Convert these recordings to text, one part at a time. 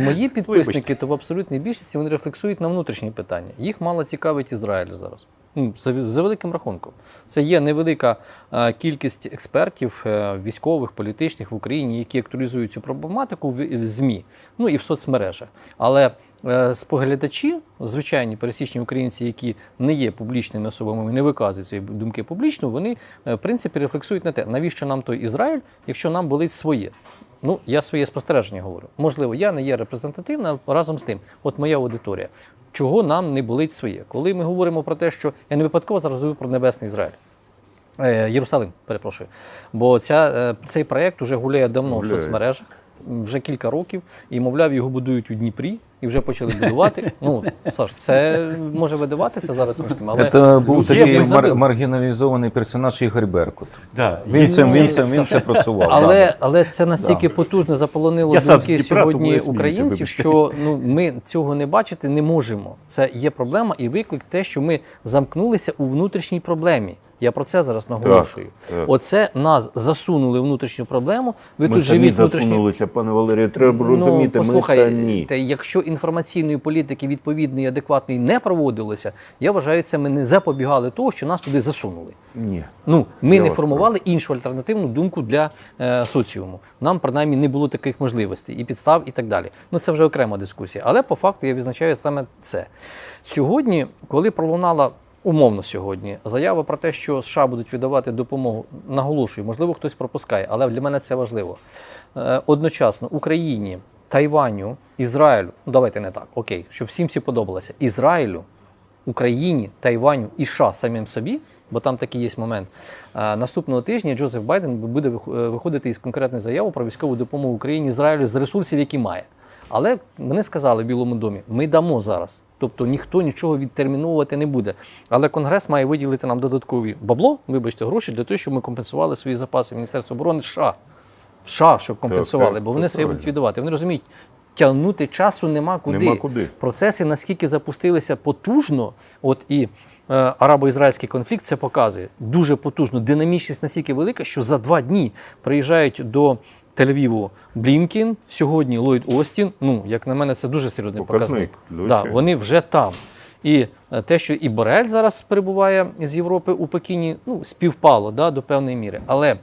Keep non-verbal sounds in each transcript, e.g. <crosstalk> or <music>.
мої підписники, то в абсолютній більшості вони рефлексують на внутрішні питання. Їх мало цікавить Ізраїль зараз. Ну, за, за великим рахунком. Це є невелика е, кількість експертів, е, військових, політичних в Україні, які актуалізують цю проблематику в, в ЗМІ, ну і в соцмережах. Але е, споглядачі, звичайні пересічні українці, які не є публічними особами, не виказують свої думки публічно, вони е, в принципі рефлексують на те, навіщо нам той Ізраїль, якщо нам болить своє. Ну, я своє спостереження говорю. Можливо, я не є репрезентативна, але разом з тим, от моя аудиторія. Чого нам не болить своє? Коли ми говоримо про те, що я не випадково зараз говорю про Небесний Ізраїль. Е, Єрусалим, перепрошую. Бо ця, е, цей проєкт вже гуляє давно Гуляє. в соцмережах, вже кілька років, і, мовляв, його будують у Дніпрі і вже почали будувати. <laughs> Ну, Саш, це може видаватися зараз смішним, але Це був такий мар- маргіналізований персонаж Ігор Беркут. Да. Він це, він це, він це просував. Але, але це настільки потужно заполонило Я сам з думки Дніпра, тому сьогодні я сміюся, українців, вибачте. що ну ми цього не бачити не можемо. Це є проблема і виклик те, що ми замкнулися у внутрішній проблемі. Я про це зараз наголошую. так. Оце нас засунули в внутрішню проблему. Ви Ми тут самі живіть внутрішньо. засунулися, пане Валерію, треба розуміти, ми Ну, послухай, самі. Та якщо інформаційної політики відповідної, адекватної не проводилося, я вважаю, це ми не запобігали того, що нас туди засунули. Ні. Ну, ми Я не формували іншу альтернативну думку для е, соціуму. Нам принаймні не було таких можливостей і підстав, і так далі. Ну це вже окрема дискусія. Але по факту я відзначаю саме це. Сьогодні, коли пролунала умовно сьогодні заява про те, що США будуть віддавати допомогу, наголошую, можливо, хтось пропускає, але для мене це важливо. Е, одночасно Україні, Тайваню, Ізраїлю, ну давайте не так, окей, щоб всім всі подобалося. Ізраїлю, Україні, Тайваню і США самим собі, бо там такий є момент. Е, Наступного тижня Джозеф Байден буде е, виходити із конкретною заявою про військову допомогу Україні Ізраїлю з ресурсів, які має. Але вони сказали в Білому домі, ми дамо зараз. Тобто ніхто нічого відтерміновувати не буде. Але Конгрес має виділити нам додаткові бабло, вибачте, гроші для того, щоб ми компенсували свої запаси Міністерства оборони США. В США, щоб компенсували, так, бо вони своє будуть віддавати. Вони розуміють, тягнути часу нема куди. Нема куди. Процеси наскільки запустилися потужно, от і е, арабо-ізраїльський конфлікт це показує дуже потужно. Динамічність настільки велика, що за два дні приїжджають до Тель-Авіву Блінкін, сьогодні Ллойд Остін. Ну, як на мене, це дуже серйозний Показник, показник. Да, вони вже там. І е, те, що і Борель зараз перебуває з Європи у Пекіні, ну, співпало да, до певної міри. Але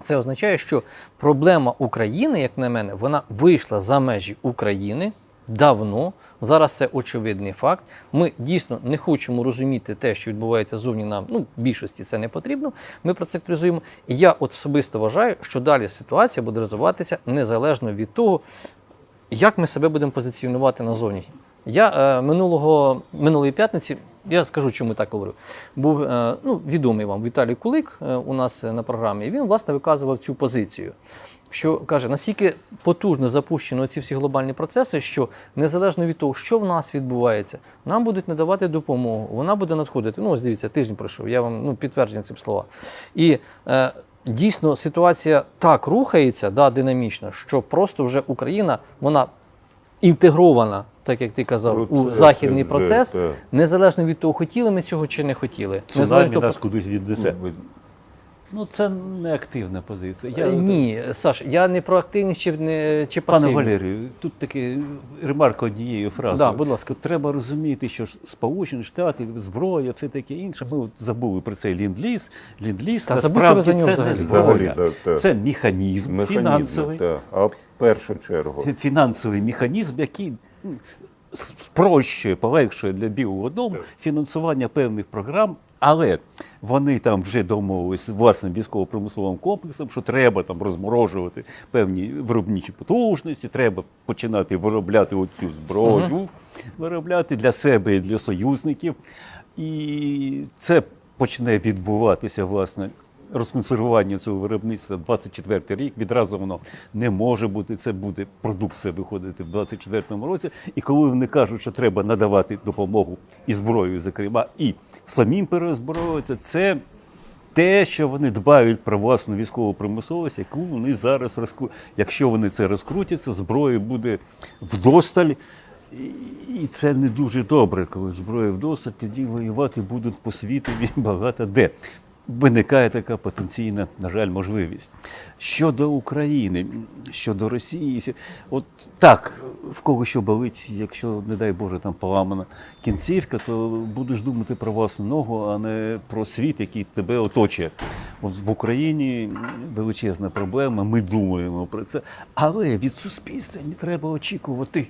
це означає, що проблема України, як на мене, вона вийшла за межі України давно. Зараз це очевидний факт. Ми дійсно не хочемо розуміти те, що відбувається зовні нам. Ну, більшості це не потрібно. Ми про це актуалізуємо. І я особисто вважаю, що далі ситуація буде розвиватися незалежно від того, як ми себе будемо позиціонувати назовні. Я е, минулого минулої п'ятниці, я скажу, чому так говорю. Був е, ну, відомий вам Віталій Кулик е, у нас е, на програмі. Він власне виказував цю позицію. Що каже, наскільки потужно запущено ці всі глобальні процеси, що незалежно від того, що в нас відбувається, нам будуть надавати допомогу, вона буде надходити. Ну, ось дивіться, тиждень пройшов, я вам ну, підтвердження цим слова. І е, дійсно ситуація так рухається, да, динамічно, що просто вже Україна, вона інтегрована, так як ти казав, у західний це, процес, незалежно від того, хотіли ми цього чи не хотіли. Цунамі того, нас кудись віднесе. Ну, це не активна позиція. Е, Ні, Саш, я не про активність чи, не, чи Пане пасивність. Валерію, тут таке ремарка однією фразою. Да, будь ласка. Треба розуміти, що Сполучені Штати, зброя, все таке інше. Ми от забули про цей ленд-ліз. Ленд-ліз Та ви за нього це не зброя. Взагалі, так, так. Це механізм, Механізм, фінансовий. так. А в першу чергу. Це фінансовий механізм, який спрощує, полегшує для білого дому фінансування певних програм. Але вони там вже домовились з власним військово-промисловим комплексом, що треба там розморожувати певні виробничі потужності, треба починати виробляти оцю зброю, виробляти для себе і для союзників. І це почне відбуватися власне розконсервування цього виробництва 24 рік. Відразу воно не може бути. Це буде продукція виходити в 24-му році. І коли вони кажуть, що треба надавати допомогу і зброю, зокрема, і самим переозброюватися, це. Те, що вони дбають про власну військову промисловість, яку вони зараз розкрутять. Якщо вони це розкрутяться, зброї буде вдосталь. І- це не дуже добре, коли зброя вдосталь, тоді воювати будуть по світові багато де. Виникає така потенційна, на жаль, можливість. Щодо України, щодо Росії, от так, в кого що болить, якщо, не дай Боже, там поламана кінцівка, то будеш думати про власну ногу, а не про світ, який тебе оточує. От в Україні величезна проблема, ми думаємо про це. Але від суспільства не треба очікувати.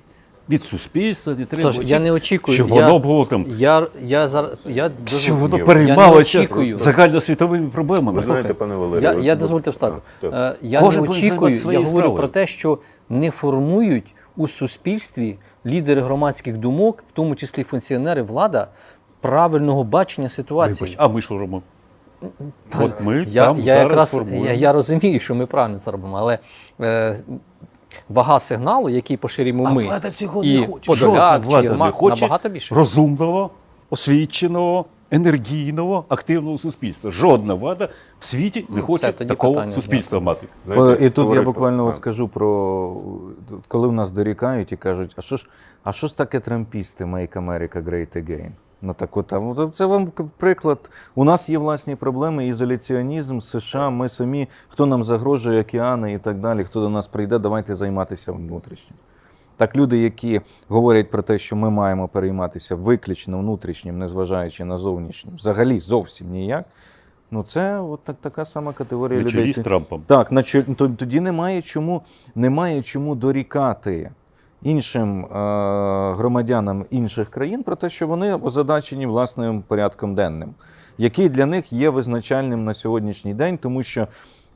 Від суспільства треба Саш, я не очікую. щоб я, воно було там Я, я, зараз, я, що воно переймалося загальносвітовими проблемами. Ви знаєте, пане Валерію, Я, я дозвольте встати. А. Е, Я Кожен не очікую, я говорю справою. про те, що не формують у суспільстві лідери громадських думок, в тому числі функціонери, влада, правильного бачення ситуації. Вибач, а ми що робимо? От ми Я, там я зараз якраз формуємо. я, я розумію, що ми правильно це робимо, але е, вага сигналу, який поширюємо а ми, влада цього і не хоче. Подоляк, Жодна чи влада Єрмак не хоче набагато більше. розумного, освіченого, енергійного, активного суспільства. Жодна влада в світі не хоче тоді такого питання, суспільства мати. Знаєте, І тут я буквально от скажу про коли в нас дорікають і кажуть, а що ж, а що ж таке трампісти Make America Great Again? Ну так от там, це вам приклад. У нас є власні проблеми, ізоляціонізм, США, ми самі, хто нам загрожує, океани і так далі, хто до нас прийде, давайте займатися внутрішнім. Так, люди, які говорять про те, що ми маємо перейматися виключно внутрішнім, незважаючи на зовнішнім, взагалі зовсім ніяк. Ну, це от так, така сама категорія На людей. чолі з Трампом. Так, на чо- то- тоді немає чому, немає чому дорікати іншим е, громадянам інших країн про те, що вони озадачені власним порядком денним, який для них є визначальним на сьогоднішній день, тому що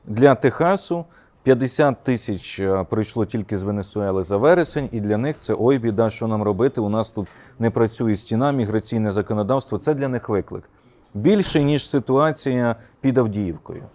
для Техасу 50 тисяч е, прийшло тільки з Венесуели за вересень, і для них це ой, біда, що нам робити. У нас тут не працює стіна, міграційне законодавство. Це для них виклик. Більше ніж ситуація під Авдіївкою.